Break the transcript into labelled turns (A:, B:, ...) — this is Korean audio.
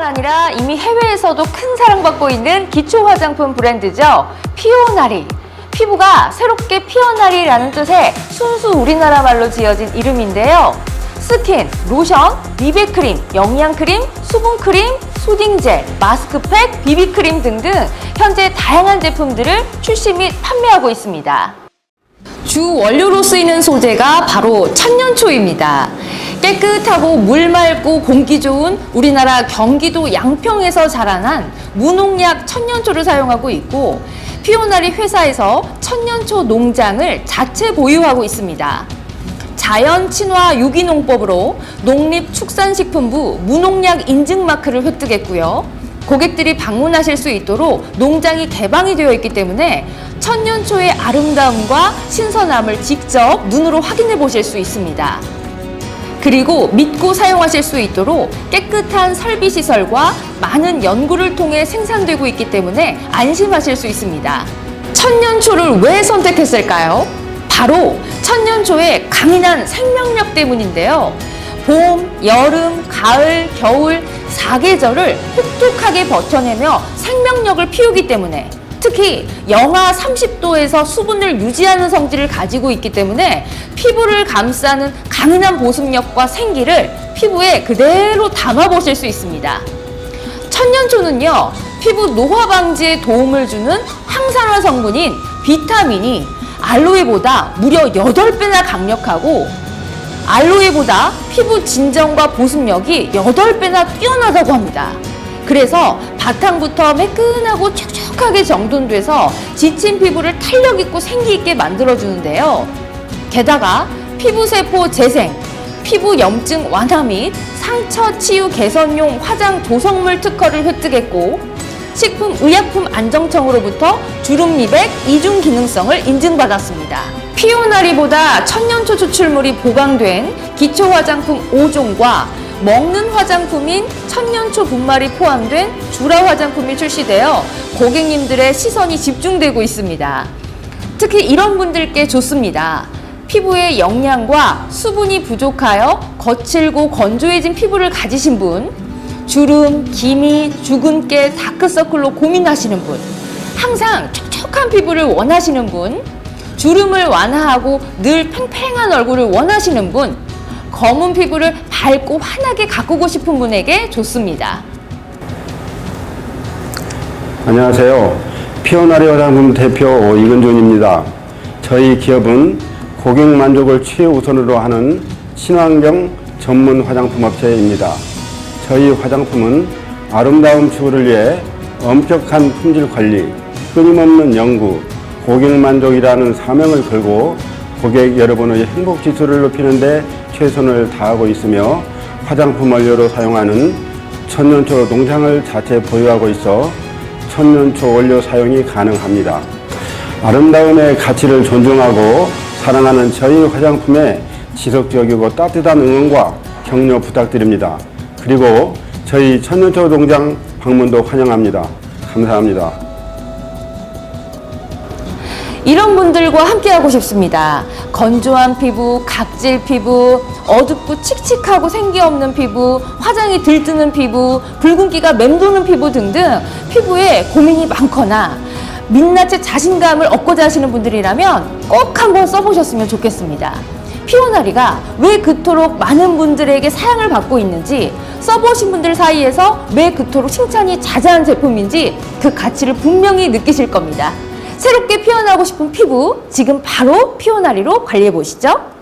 A: 우리나라뿐만 아니라 이미 해외에서도 큰 사랑받고 있는 기초 화장품 브랜드죠. 피오나리. 피부가 새롭게 피어나리라는 뜻의 순수 우리나라 말로 지어진 이름인데요. 스킨, 로션, 미백크림, 영양크림, 수분크림, 수딩젤, 마스크팩, 비비크림 등등 현재 다양한 제품들을 출시 및 판매하고 있습니다. 주 원료로 쓰이는 소재가 바로 천년초입니다. 깨끗하고 물 맑고 공기 좋은 우리나라 경기도 양평에서 자라난 무농약 천년초를 사용하고 있고 피오나리 회사에서 천년초 농장을 자체 보유하고 있습니다. 자연 친화 유기농법으로 농립축산식품부 무농약 인증 마크를 획득했고요. 고객들이 방문하실 수 있도록 농장이 개방이 되어 있기 때문에 천년초의 아름다움과 신선함을 직접 눈으로 확인해 보실 수 있습니다. 그리고 믿고 사용하실 수 있도록 깨끗한 설비 시설과 많은 연구를 통해 생산되고 있기 때문에 안심하실 수 있습니다. 천년초를 왜 선택했을까요? 바로 천년초의 강인한 생명력 때문인데요. 봄, 여름, 가을, 겨울 사계절을 혹독하게 버텨내며 생명력을 피우기 때문에 특히 영하 30도에서 수분을 유지하는 성질을 가지고 있기 때문에 피부를 감싸는 강인한 보습력과 생기를 피부에 그대로 담아보실 수 있습니다. 천년초는요, 피부 노화 방지에 도움을 주는 항산화 성분인 비타민이 알로에보다 무려 8배나 강력하고 알로에보다 피부 진정과 보습력이 8배나 뛰어나다고 합니다. 그래서 바탕부터 매끈하고 촉촉 하게 정돈돼서 지친 피부를 탄력 있고 생기 있게 만들어주는데요. 게다가 피부세포 재생, 피부 염증 완화 및 상처 치유 개선용 화장 조성물 특허를 획득했고 식품 의약품 안정청으로부터 주름 미백 이중 기능성을 인증받았습니다. 피오나리보다 천년초 추출물이 보강된 기초 화장품 5종과 먹는 화장품인 천년초 분말이 포함된 주라 화장품이 출시되어 고객님들의 시선이 집중되고 있습니다. 특히 이런 분들께 좋습니다. 피부에 영양과 수분이 부족하여 거칠고 건조해진 피부를 가지신 분, 주름, 기미, 주근깨, 다크서클로 고민하시는 분, 항상 촉촉한 피부를 원하시는 분, 주름을 완화하고 늘 팽팽한 얼굴을 원하시는 분, 검은 피부를 밝고 환하게 가꾸고 싶은 분에게 좋습니다.
B: 안녕하세요. 피어나리 화장품 대표 이근준입니다. 저희 기업은 고객 만족을 최우선으로 하는 친환경 전문 화장품 업체입니다. 저희 화장품은 아름다운 피부를 위해 엄격한 품질 관리, 끊임없는 연구, 고객 만족이라는 사명을 걸고 고객 여러분의 행복 지수를 높이는 데 최선을 다하고 있으며 화장품 원료로 사용하는 천년초 농장을 자체 보유하고 있어 천년초 원료 사용이 가능합니다. 아름다움의 가치를 존중하고 사랑하는 저희 화장품에 지속적이고 따뜻한 응원과 격려 부탁드립니다. 그리고 저희 천년초 농장 방문도 환영합니다. 감사합니다.
A: 이런 분들과 함께하고 싶습니다. 건조한 피부, 각질 피부, 어둡고 칙칙하고 생기 없는 피부, 화장이 들뜨는 피부, 붉은기가 맴도는 피부 등등 피부에 고민이 많거나 민낯의 자신감을 얻고자 하시는 분들이라면 꼭 한번 써보셨으면 좋겠습니다. 피오나리가 왜 그토록 많은 분들에게 사랑을 받고 있는지 써보신 분들 사이에서 왜 그토록 칭찬이 자자한 제품인지 그 가치를 분명히 느끼실 겁니다. 새롭게 피어나고 싶은 피부 지금 바로 피오나리로 관리해 보시죠.